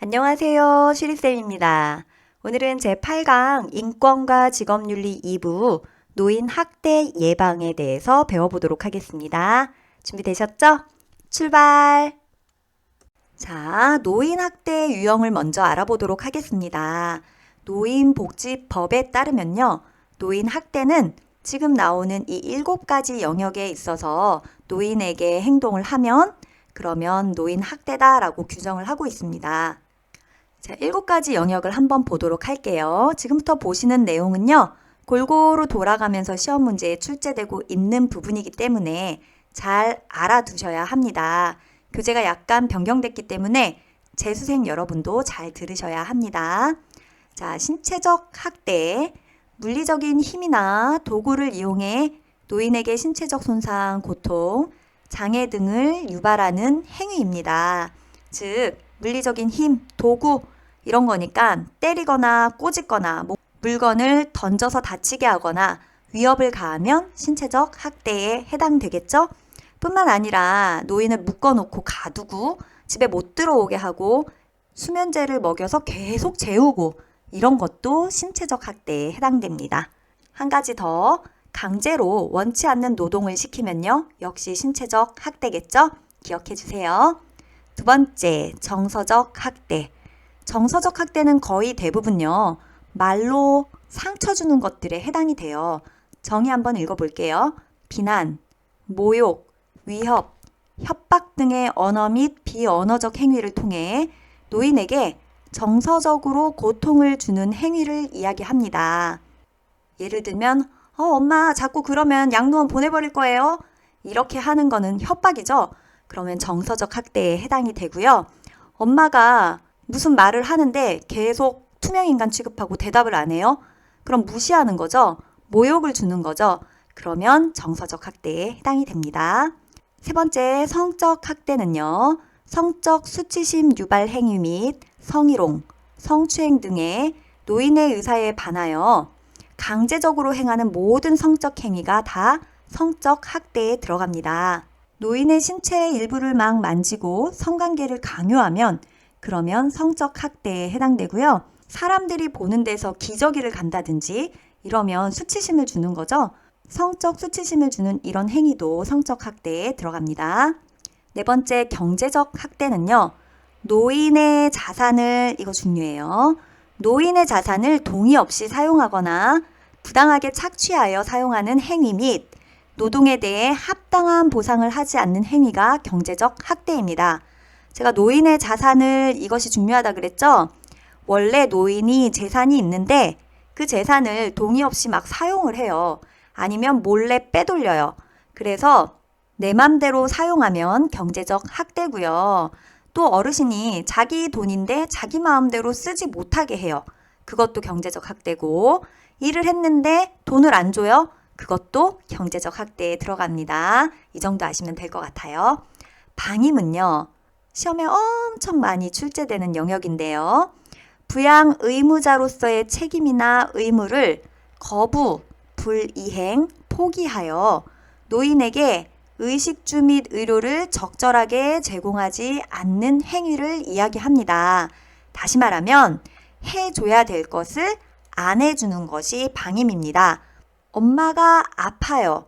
안녕하세요. 쉬리쌤입니다. 오늘은 제8강 인권과 직업윤리 2부 노인 학대 예방에 대해서 배워보도록 하겠습니다. 준비되셨죠? 출발! 자, 노인 학대 유형을 먼저 알아보도록 하겠습니다. 노인복지법에 따르면요. 노인 학대는 지금 나오는 이 일곱 가지 영역에 있어서 노인에게 행동을 하면 그러면 노인 학대다라고 규정을 하고 있습니다. 자, 일곱 가지 영역을 한번 보도록 할게요. 지금부터 보시는 내용은요. 골고루 돌아가면서 시험 문제에 출제되고 있는 부분이기 때문에 잘 알아두셔야 합니다. 교재가 약간 변경됐기 때문에 재수생 여러분도 잘 들으셔야 합니다. 자, 신체적 학대, 물리적인 힘이나 도구를 이용해 노인에게 신체적 손상, 고통, 장애 등을 유발하는 행위입니다. 즉, 물리적인 힘, 도구 이런 거니까 때리거나 꼬집거나 뭐 물건을 던져서 다치게 하거나 위협을 가하면 신체적 학대에 해당되겠죠? 뿐만 아니라 노인을 묶어놓고 가두고 집에 못 들어오게 하고 수면제를 먹여서 계속 재우고 이런 것도 신체적 학대에 해당됩니다. 한 가지 더 강제로 원치 않는 노동을 시키면요. 역시 신체적 학대겠죠? 기억해 주세요. 두 번째, 정서적 학대. 정서적 학대는 거의 대부분요. 말로 상처 주는 것들에 해당이 돼요. 정의 한번 읽어볼게요. 비난, 모욕, 위협, 협박 등의 언어 및 비언어적 행위를 통해 노인에게 정서적으로 고통을 주는 행위를 이야기합니다. 예를 들면, 어, 엄마, 자꾸 그러면 양로원 보내버릴 거예요. 이렇게 하는 거는 협박이죠. 그러면 정서적 학대에 해당이 되고요. 엄마가 무슨 말을 하는데 계속 투명인간 취급하고 대답을 안 해요? 그럼 무시하는 거죠? 모욕을 주는 거죠? 그러면 정서적 학대에 해당이 됩니다. 세 번째, 성적 학대는요. 성적 수치심 유발 행위 및 성희롱, 성추행 등의 노인의 의사에 반하여 강제적으로 행하는 모든 성적 행위가 다 성적 학대에 들어갑니다. 노인의 신체의 일부를 막 만지고 성관계를 강요하면 그러면 성적 학대에 해당되고요. 사람들이 보는 데서 기저귀를 간다든지 이러면 수치심을 주는 거죠. 성적 수치심을 주는 이런 행위도 성적 학대에 들어갑니다. 네 번째 경제적 학대는요. 노인의 자산을 이거 중요해요. 노인의 자산을 동의 없이 사용하거나 부당하게 착취하여 사용하는 행위 및 노동에 대해 합당한 보상을 하지 않는 행위가 경제적 학대입니다. 제가 노인의 자산을 이것이 중요하다 그랬죠? 원래 노인이 재산이 있는데 그 재산을 동의 없이 막 사용을 해요. 아니면 몰래 빼돌려요. 그래서 내 맘대로 사용하면 경제적 학대고요. 또 어르신이 자기 돈인데 자기 마음대로 쓰지 못하게 해요. 그것도 경제적 학대고 일을 했는데 돈을 안 줘요. 그것도 경제적 학대에 들어갑니다. 이 정도 아시면 될 것 같아요. 방임은요. 시험에 엄청 많이 출제되는 영역인데요. 부양 의무자로서의 책임이나 의무를 거부, 불이행, 포기하여 노인에게 의식주 및 의료를 적절하게 제공하지 않는 행위를 이야기합니다. 다시 말하면 해줘야 될 것을 안 해주는 것이 방임입니다. 엄마가 아파요.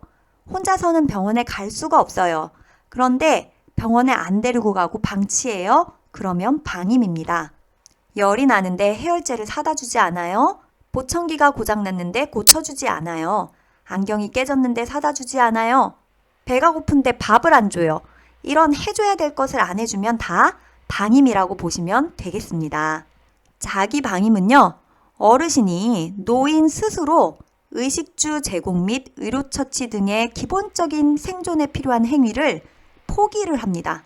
혼자서는 병원에 갈 수가 없어요. 그런데 병원에 안 데리고 가고 방치해요. 그러면 방임입니다. 열이 나는데 해열제를 사다 주지 않아요. 보청기가 고장났는데 고쳐주지 않아요. 안경이 깨졌는데 사다 주지 않아요. 배가 고픈데 밥을 안 줘요. 이런 해줘야 될 것을 안 해주면 다 방임이라고 보시면 되겠습니다. 자기 방임은요, 어르신이 노인 스스로 의식주 제공 및 의료처치 등의 기본적인 생존에 필요한 행위를 포기를 합니다.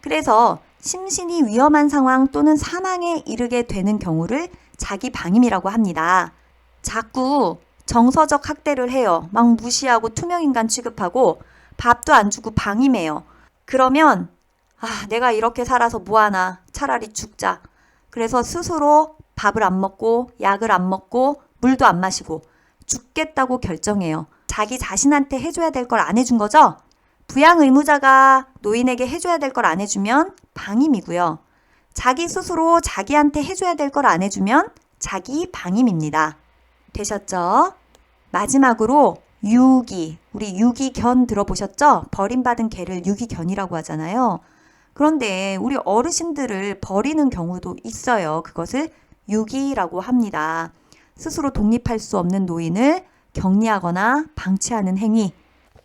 그래서 심신이 위험한 상황 또는 사망에 이르게 되는 경우를 자기 방임이라고 합니다. 자꾸 정서적 학대를 해요. 막 무시하고 투명인간 취급하고 밥도 안 주고 방임해요. 그러면 아, 내가 이렇게 살아서 뭐하나. 차라리 죽자. 그래서 스스로 밥을 안 먹고 약을 안 먹고 물도 안 마시고 죽겠다고 결정해요. 자기 자신한테 해줘야 될 걸 안 해준 거죠? 부양 의무자가 노인에게 해줘야 될 걸 안 해주면 방임이고요. 자기 스스로 자기한테 해줘야 될 걸 안 해주면 자기 방임입니다. 되셨죠? 마지막으로 유기. 우리 유기견 들어보셨죠? 버림받은 개를 유기견이라고 하잖아요. 그런데 우리 어르신들을 버리는 경우도 있어요. 그것을 유기라고 합니다. 스스로 독립할 수 없는 노인을 격리하거나 방치하는 행위.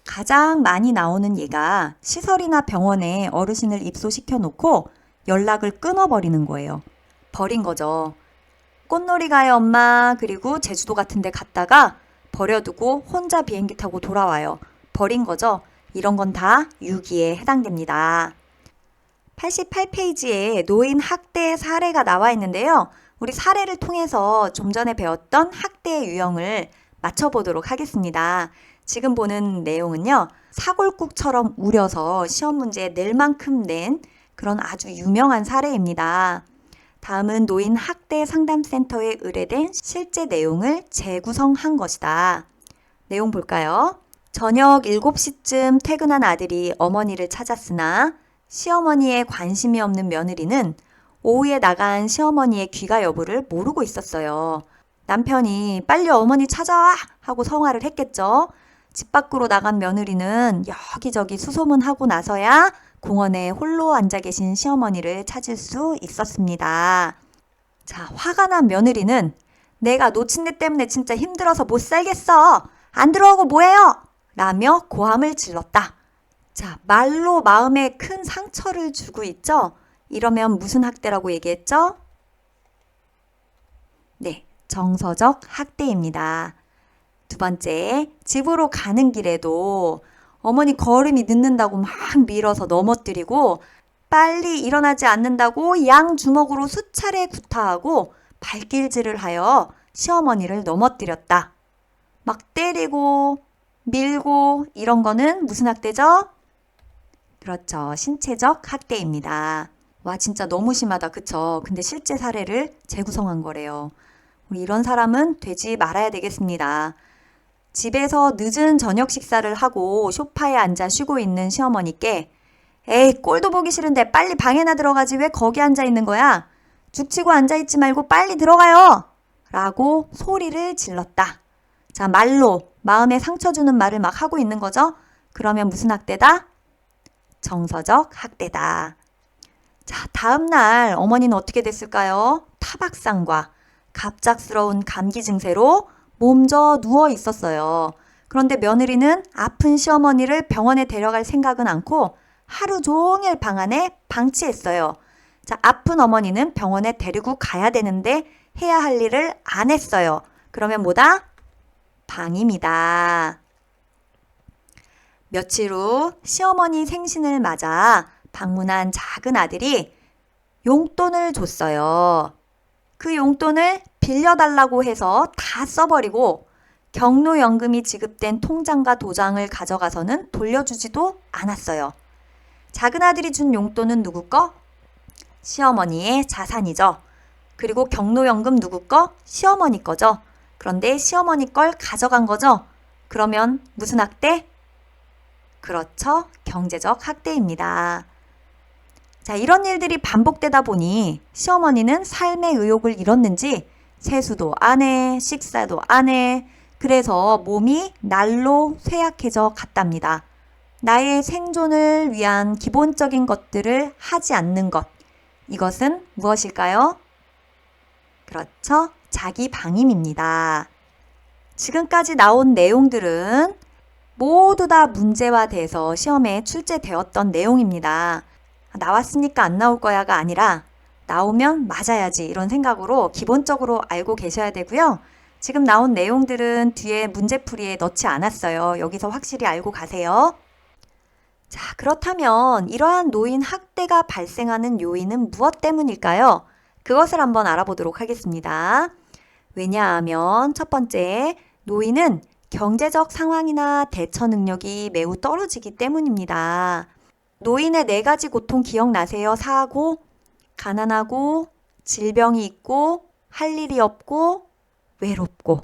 가장 많이 나오는 예가 시설이나 병원에 어르신을 입소시켜 놓고 연락을 끊어버리는 거예요. 버린 거죠. 꽃놀이 가요, 엄마. 그리고 제주도 같은 데 갔다가 버려두고 혼자 비행기 타고 돌아와요. 버린 거죠. 이런 건 다 유기에 해당됩니다. 88페이지에 노인 학대 사례가 나와 있는데요. 우리 사례를 통해서 좀 전에 배웠던 학대의 유형을 맞춰보도록 하겠습니다. 지금 보는 내용은요. 사골국처럼 우려서 시험 문제에 낼 만큼 낸 그런 아주 유명한 사례입니다. 다음은 노인 학대 상담센터에 의뢰된 실제 내용을 재구성한 것이다. 내용 볼까요? 저녁 7시쯤 퇴근한 아들이 어머니를 찾았으나 시어머니에 관심이 없는 며느리는 오후에 나간 시어머니의 귀가 여부를 모르고 있었어요. 남편이 빨리 어머니 찾아와! 하고 성화를 했겠죠. 집 밖으로 나간 며느리는 여기저기 수소문하고 나서야 공원에 홀로 앉아 계신 시어머니를 찾을 수 있었습니다. 자, 화가 난 며느리는 내가 애 때문에 진짜 힘들어서 못 살겠어! 안 들어오고 뭐해요! 라며 고함을 질렀다. 자, 말로 마음에 큰 상처를 주고 있죠? 이러면 무슨 학대라고 얘기했죠? 네, 정서적 학대입니다. 두 번째, 집으로 가는 길에도 어머니 걸음이 늦는다고 막 밀어서 넘어뜨리고 빨리 일어나지 않는다고 양 주먹으로 수차례 구타하고 발길질을 하여 시어머니를 넘어뜨렸다. 막 때리고 밀고 이런 거는 무슨 학대죠? 그렇죠. 신체적 학대입니다. 와, 진짜 너무 심하다. 그쵸? 근데 실제 사례를 재구성한 거래요. 우리 이런 사람은 되지 말아야 되겠습니다. 집에서 늦은 저녁 식사를 하고 소파에 앉아 쉬고 있는 시어머니께 에이, 꼴도 보기 싫은데 빨리 방에나 들어가지 왜 거기 앉아 있는 거야? 죽치고 앉아 있지 말고 빨리 들어가요! 라고 소리를 질렀다. 자, 말로 마음에 상처 주는 말을 막 하고 있는 거죠? 그러면 무슨 학대다? 정서적 학대다. 자, 다음 날 어머니는 어떻게 됐을까요? 타박상과 갑작스러운 감기 증세로 몸져 누워 있었어요. 그런데 며느리는 아픈 시어머니를 병원에 데려갈 생각은 않고 하루 종일 방 안에 방치했어요. 자, 아픈 어머니는 병원에 데리고 가야 되는데 해야 할 일을 안 했어요. 그러면 뭐다? 방입니다. 며칠 후 시어머니 생신을 맞아 방문한 작은 아들이 용돈을 줬어요. 그 용돈을 빌려달라고 해서 다 써버리고 경로연금이 지급된 통장과 도장을 가져가서는 돌려주지도 않았어요. 작은 아들이 준 용돈은 누구 거? 시어머니의 자산이죠. 그리고 경로연금 누구 거? 시어머니 거죠. 그런데 시어머니 걸 가져간 거죠. 그러면 무슨 학대? 그렇죠. 경제적 학대입니다. 자, 이런 일들이 반복되다 보니 시어머니는 삶의 의욕을 잃었는지 세수도 안 해, 식사도 안 해. 그래서 몸이 날로 쇠약해져 갔답니다. 나의 생존을 위한 기본적인 것들을 하지 않는 것. 이것은 무엇일까요? 그렇죠. 자기 방임입니다. 지금까지 나온 내용들은 모두 다 문제화돼서 시험에 출제되었던 내용입니다. 나왔으니까 안 나올 거야가 아니라 나오면 맞아야지 이런 생각으로 기본적으로 알고 계셔야 되고요. 지금 나온 내용들은 뒤에 문제풀이에 넣지 않았어요. 여기서 확실히 알고 가세요. 자, 그렇다면 이러한 노인 학대가 발생하는 요인은 무엇 때문일까요? 그것을 한번 알아보도록 하겠습니다. 왜냐하면 첫 번째, 노인은 경제적 상황이나 대처 능력이 매우 떨어지기 때문입니다. 노인의 네 가지 고통 기억나세요? 사고, 가난하고, 질병이 있고, 할 일이 없고, 외롭고.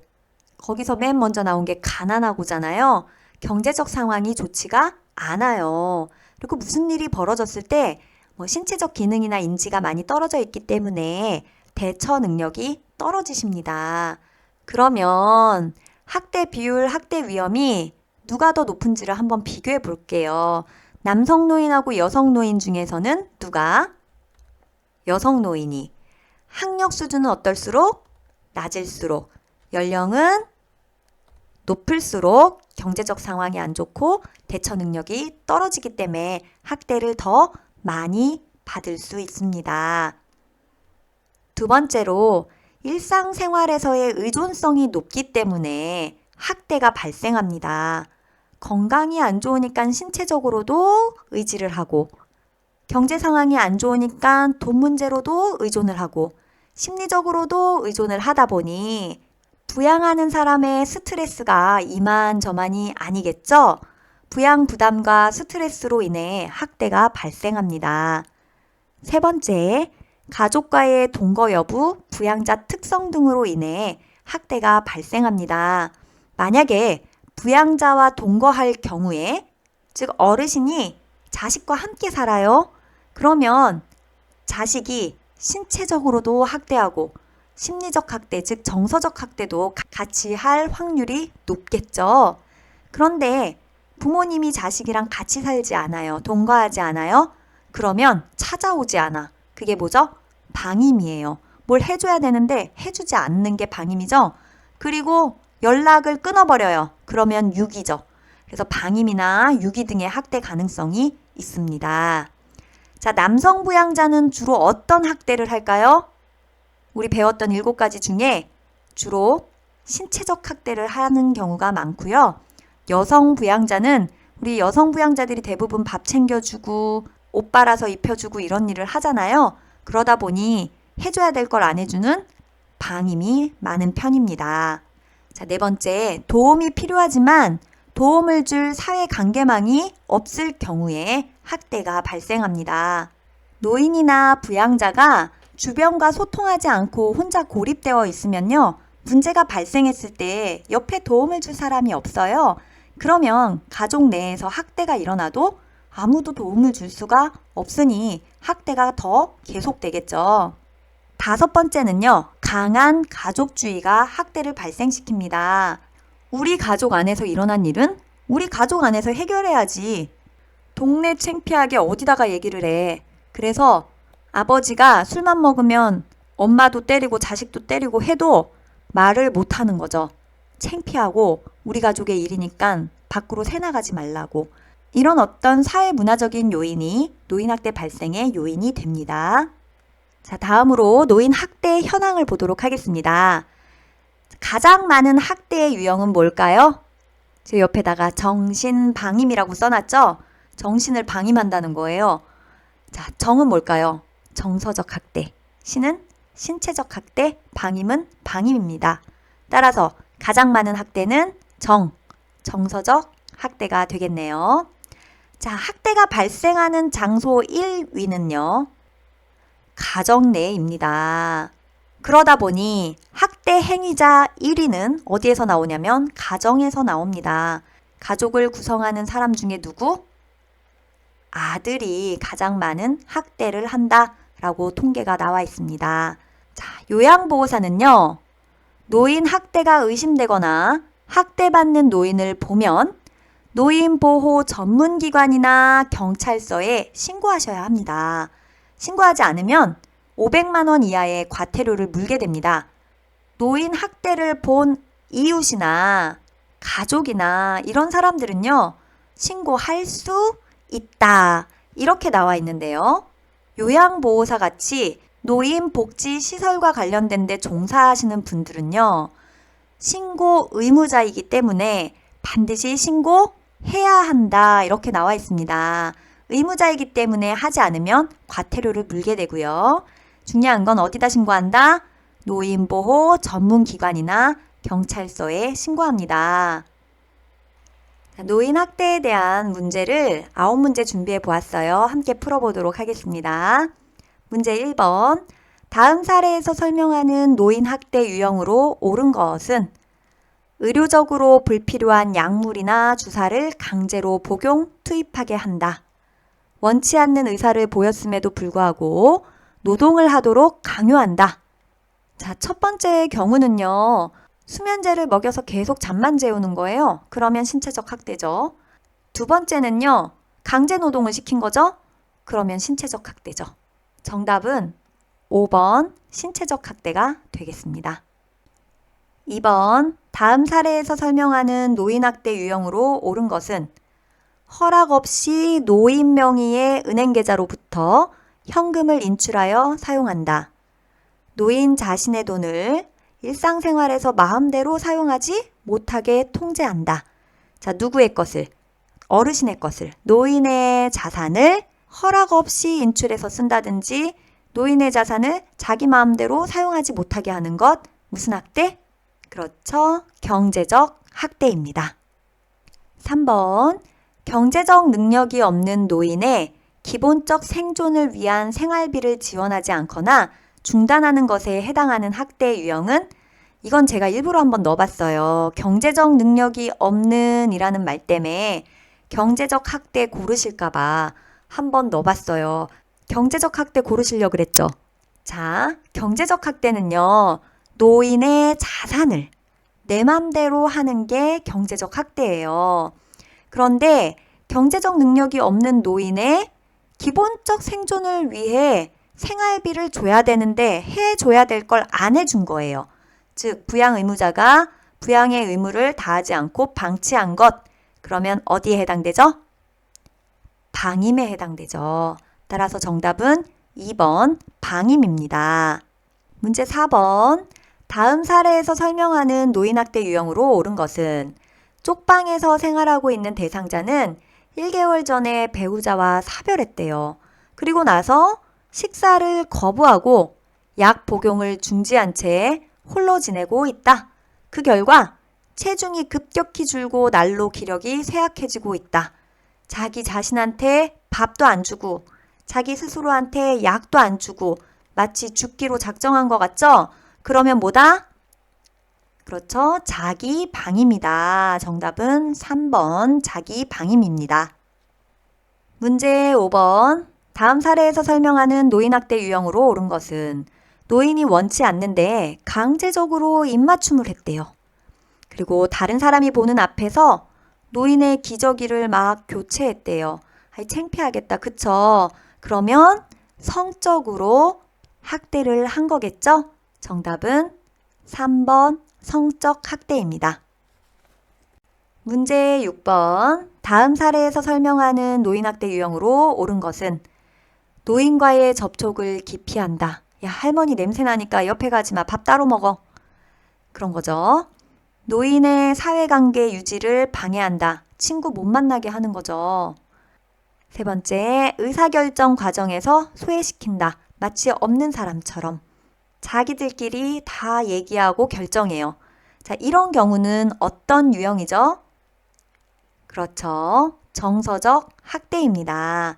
거기서 맨 먼저 나온 게 가난하고잖아요. 경제적 상황이 좋지가 않아요. 그리고 무슨 일이 벌어졌을 때 뭐 신체적 기능이나 인지가 많이 떨어져 있기 때문에 대처 능력이 떨어지십니다. 그러면 학대 비율, 학대 위험이 누가 더 높은지를 한번 비교해 볼게요. 남성 노인하고 여성 노인 중에서는 누가? 여성 노인이. 학력 수준은 어떨수록? 낮을수록. 연령은 높을수록 경제적 상황이 안 좋고 대처 능력이 떨어지기 때문에 학대를 더 많이 받을 수 있습니다. 두 번째로 일상생활에서의 의존성이 높기 때문에 학대가 발생합니다. 건강이 안 좋으니까 신체적으로도 의지를 하고, 경제 상황이 안 좋으니까 돈 문제로도 의존을 하고, 심리적으로도 의존을 하다 보니 부양하는 사람의 스트레스가 이만저만이 아니겠죠? 부양 부담과 스트레스로 인해 학대가 발생합니다. 세 번째, 가족과의 동거 여부, 부양자 특성 등으로 인해 학대가 발생합니다. 만약에 부양자와 동거할 경우에, 즉 어르신이 자식과 함께 살아요. 그러면 자식이 신체적으로도 학대하고 심리적 학대, 즉 정서적 학대도 같이 할 확률이 높겠죠. 그런데 부모님이 자식이랑 같이 살지 않아요. 동거하지 않아요. 그러면 찾아오지 않아. 그게 뭐죠? 방임이에요. 뭘 해줘야 되는데 해주지 않는 게 방임이죠. 그리고 연락을 끊어버려요. 그러면 유기죠. 그래서 방임이나 유기 등의 학대 가능성이 있습니다. 자, 남성 부양자는 주로 어떤 학대를 할까요? 우리 배웠던 일곱 가지 중에 주로 신체적 학대를 하는 경우가 많고요. 여성 부양자는 우리 여성 부양자들이 대부분 밥 챙겨주고 옷 빨아서 입혀주고 이런 일을 하잖아요. 그러다 보니 해줘야 될 걸 안 해주는 방임이 많은 편입니다. 자, 네 번째, 도움이 필요하지만 도움을 줄 사회 관계망이 없을 경우에 학대가 발생합니다. 노인이나 부양자가 주변과 소통하지 않고 혼자 고립되어 있으면요. 문제가 발생했을 때 옆에 도움을 줄 사람이 없어요. 그러면 가족 내에서 학대가 일어나도 아무도 도움을 줄 수가 없으니 학대가 더 계속되겠죠. 다섯 번째는요, 강한 가족주의가 학대를 발생시킵니다. 우리 가족 안에서 일어난 일은 우리 가족 안에서 해결해야지. 동네 창피하게 어디다가 얘기를 해. 그래서 아버지가 술만 먹으면 엄마도 때리고 자식도 때리고 해도 말을 못 하는 거죠. 창피하고 우리 가족의 일이니까 밖으로 새나가지 말라고. 이런 어떤 사회 문화적인 요인이 노인학대 발생의 요인이 됩니다. 자, 다음으로 노인학대 현황을 보도록 하겠습니다. 가장 많은 학대의 유형은 뭘까요? 제 옆에다가 정신방임이라고 써놨죠? 정신을 방임한다는 거예요. 자, 정은 뭘까요? 정서적 학대. 신은 신체적 학대, 방임은 방임입니다. 따라서 가장 많은 학대는 정, 정서적 학대가 되겠네요. 자, 학대가 발생하는 장소 1위는요. 가정 내입니다. 그러다 보니 학대 행위자 1위는 어디에서 나오냐면 가정에서 나옵니다. 가족을 구성하는 사람 중에 누구? 아들이 가장 많은 학대를 한다라고 통계가 나와 있습니다. 자, 요양보호사는요. 노인 학대가 의심되거나 학대받는 노인을 보면 노인보호 전문기관이나 경찰서에 신고하셔야 합니다. 신고하지 않으면 500만 원 이하의 과태료를 물게 됩니다. 노인 학대를 본 이웃이나 가족이나 이런 사람들은요, 신고할 수 있다. 이렇게 나와 있는데요. 요양보호사 같이 노인복지시설과 관련된 데 종사하시는 분들은요, 신고 의무자이기 때문에 반드시 신고해야 한다. 이렇게 나와 있습니다. 의무자이기 때문에 하지 않으면 과태료를 물게 되고요. 중요한 건 어디다 신고한다? 노인보호 전문기관이나 경찰서에 신고합니다. 노인 학대에 대한 문제를 아홉 문제 준비해 보았어요. 함께 풀어보도록 하겠습니다. 문제 1번. 다음 사례에서 설명하는 노인 학대 유형으로 옳은 것은 의료적으로 불필요한 약물이나 주사를 강제로 복용, 투입하게 한다. 원치 않는 의사를 보였음에도 불구하고 노동을 하도록 강요한다. 자, 첫 번째 경우는요. 수면제를 먹여서 계속 잠만 재우는 거예요. 그러면 신체적 학대죠. 두 번째는요. 강제 노동을 시킨 거죠. 그러면 신체적 학대죠. 정답은 5번 신체적 학대가 되겠습니다. 2번 다음 사례에서 설명하는 노인학대 유형으로 옳은 것은 허락 없이 노인 명의의 은행 계좌로부터 현금을 인출하여 사용한다. 노인 자신의 돈을 일상생활에서 마음대로 사용하지 못하게 통제한다. 자, 누구의 것을? 어르신의 것을, 노인의 자산을 허락 없이 인출해서 쓴다든지 노인의 자산을 자기 마음대로 사용하지 못하게 하는 것, 무슨 학대? 그렇죠. 경제적 학대입니다. 3번. 경제적 능력이 없는 노인의 기본적 생존을 위한 생활비를 지원하지 않거나 중단하는 것에 해당하는 학대 유형은 이건 제가 일부러 한번 넣어봤어요. 경제적 능력이 없는 이라는 말 때문에 경제적 학대 고르실까봐 한번 넣어봤어요. 경제적 학대 고르시려고 그랬죠. 자, 경제적 학대는요, 노인의 자산을 내 맘대로 하는 게 경제적 학대예요. 그런데 경제적 능력이 없는 노인의 기본적 생존을 위해 생활비를 줘야 되는데 해줘야 될 걸 안 해준 거예요. 즉, 부양 의무자가 부양의 의무를 다하지 않고 방치한 것. 그러면 어디에 해당되죠? 방임에 해당되죠. 따라서 정답은 2번 방임입니다. 문제 4번. 다음 사례에서 설명하는 노인학대 유형으로 옳은 것은 쪽방에서 생활하고 있는 대상자는 1개월 전에 배우자와 사별했대요. 그리고 나서 식사를 거부하고 약 복용을 중지한 채 홀로 지내고 있다. 그 결과 체중이 급격히 줄고 날로 기력이 쇠약해지고 있다. 자기 자신한테 밥도 안 주고 자기 스스로한테 약도 안 주고 마치 죽기로 작정한 것 같죠? 그러면 뭐다? 그렇죠. 자기 방임이다. 정답은 3번 자기 방임입니다. 문제 5번. 다음 사례에서 설명하는 노인학대 유형으로 옳은 것은 노인이 원치 않는데 강제적으로 입맞춤을 했대요. 그리고 다른 사람이 보는 앞에서 노인의 기저귀를 막 교체했대요. 아이, 창피하겠다. 그쵸? 그러면 성적으로 학대를 한 거겠죠? 정답은 3번 성적 학대입니다. 문제 6번. 다음 사례에서 설명하는 노인학대 유형으로 옳은 것은 노인과의 접촉을 기피한다. 야, 할머니 냄새 나니까 옆에 가지 마. 밥 따로 먹어. 그런 거죠. 노인의 사회관계 유지를 방해한다. 친구 못 만나게 하는 거죠. 세 번째, 의사결정 과정에서 소외시킨다. 마치 없는 사람처럼. 자기들끼리 다 얘기하고 결정해요. 자, 이런 경우는 어떤 유형이죠? 그렇죠. 정서적 학대입니다.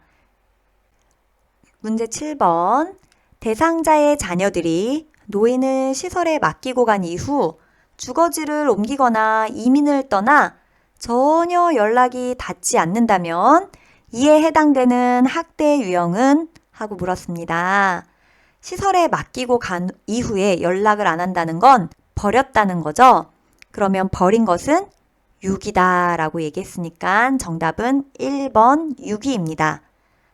문제 7번. 대상자의 자녀들이 노인을 시설에 맡기고 간 이후 주거지를 옮기거나 이민을 떠나 전혀 연락이 닿지 않는다면 이에 해당되는 학대 유형은 하고 물었습니다. 시설에 맡기고 간 이후에 연락을 안 한다는 건 버렸다는 거죠. 그러면 버린 것은 유기다라고 얘기했으니까 정답은 1번 유기입니다.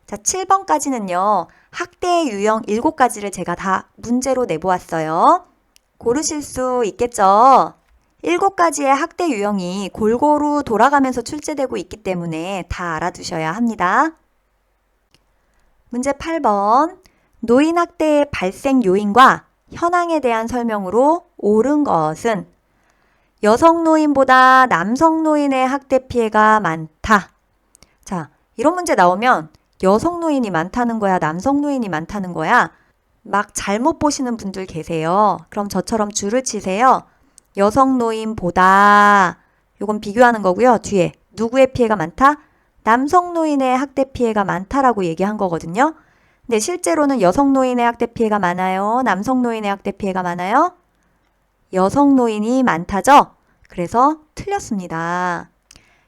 자, 7번까지는요. 학대 유형 7가지를 제가 다 문제로 내보았어요. 고르실 수 있겠죠? 7가지의 학대 유형이 골고루 돌아가면서 출제되고 있기 때문에 다 알아두셔야 합니다. 문제 8번. 노인 학대의 발생 요인과 현황에 대한 설명으로 옳은 것은 여성 노인보다 남성 노인의 학대 피해가 많다. 자, 이런 문제 나오면 여성 노인이 많다는 거야, 남성 노인이 많다는 거야. 막 잘못 보시는 분들 계세요. 그럼 저처럼 줄을 치세요. 여성 노인보다 요건 비교하는 거고요. 뒤에 누구의 피해가 많다? 남성 노인의 학대 피해가 많다라고 얘기한 거거든요. 근데 실제로는 여성 노인의 학대 피해가 많아요. 남성 노인의 학대 피해가 많아요. 여성 노인이 많다죠? 그래서 틀렸습니다.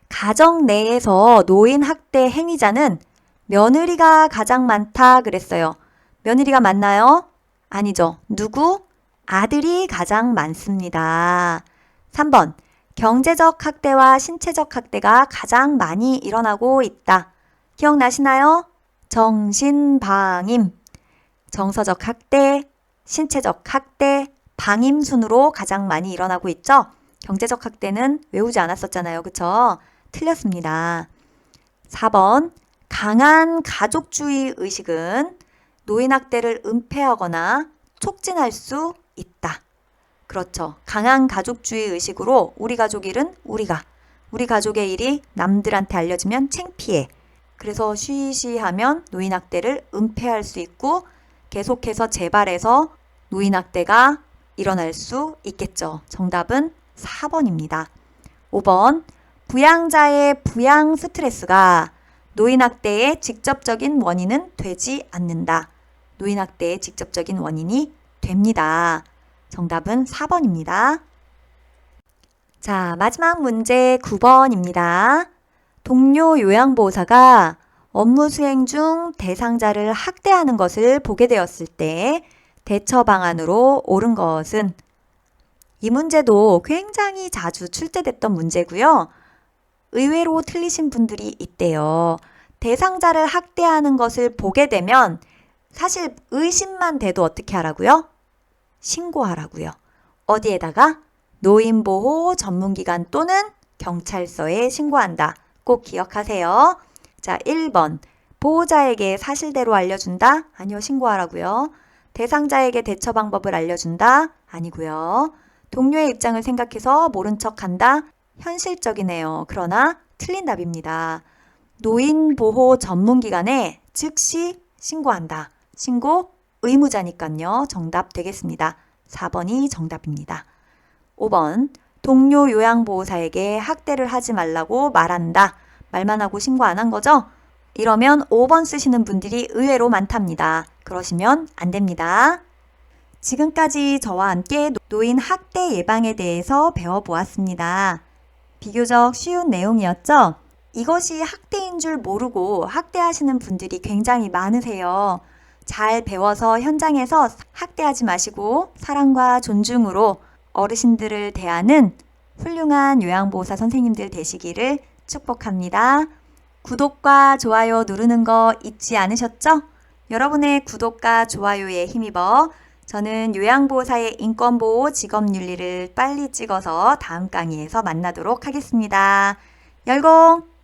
가정 내에서 노인 학대 행위자는 며느리가 가장 많다 그랬어요. 며느리가 많나요? 아니죠. 누구? 아들이 가장 많습니다. 3번. 경제적 학대와 신체적 학대가 가장 많이 일어나고 있다. 기억나시나요? 정신방임. 정서적 학대, 신체적 학대, 방임 순으로 가장 많이 일어나고 있죠? 경제적 학대는 외우지 않았었잖아요. 그쵸? 틀렸습니다. 4번. 강한 가족주의 의식은 노인학대를 은폐하거나 촉진할 수 있다. 그렇죠. 강한 가족주의 의식으로 우리 가족 일은 우리가, 우리 가족의 일이 남들한테 알려지면 창피해. 그래서 쉬쉬하면 노인학대를 은폐할 수 있고 계속해서 재발해서 노인학대가 일어날 수 있겠죠. 정답은 4번입니다. 5번. 부양자의 부양 스트레스가 노인학대의 직접적인 원인은 되지 않는다. 노인학대의 직접적인 원인이 됩니다. 정답은 4번입니다. 자, 마지막 문제 9번입니다. 동료 요양보호사가 업무 수행 중 대상자를 학대하는 것을 보게 되었을 때 대처 방안으로 옳은 것은 이 문제도 굉장히 자주 출제됐던 문제고요. 의외로 틀리신 분들이 있대요. 대상자를 학대하는 것을 보게 되면 사실 의심만 돼도 어떻게 하라고요? 신고하라고요. 어디에다가 노인보호 전문기관 또는 경찰서에 신고한다. 꼭 기억하세요. 자, 1번. 보호자에게 사실대로 알려준다? 아니요, 신고하라고요. 대상자에게 대처 방법을 알려준다? 아니고요. 동료의 입장을 생각해서 모른 척 한다? 현실적이네요. 그러나 틀린 답입니다. 노인보호 전문기관에 즉시 신고한다. 신고 의무자니까요. 정답 되겠습니다. 4번이 정답입니다. 5번. 동료 요양보호사에게 학대를 하지 말라고 말한다. 말만 하고 신고 안 한 거죠? 이러면 5번 쓰시는 분들이 의외로 많답니다. 그러시면 안 됩니다. 지금까지 저와 함께 노인 학대 예방에 대해서 배워보았습니다. 비교적 쉬운 내용이었죠? 이것이 학대인 줄 모르고 학대하시는 분들이 굉장히 많으세요. 잘 배워서 현장에서 학대하지 마시고 사랑과 존중으로 어르신들을 대하는 훌륭한 요양보호사 선생님들 되시기를 축복합니다. 구독과 좋아요 누르는 거 잊지 않으셨죠? 여러분의 구독과 좋아요에 힘입어 저는 요양보호사의 인권보호 직업윤리를 빨리 찍어서 다음 강의에서 만나도록 하겠습니다. 열공!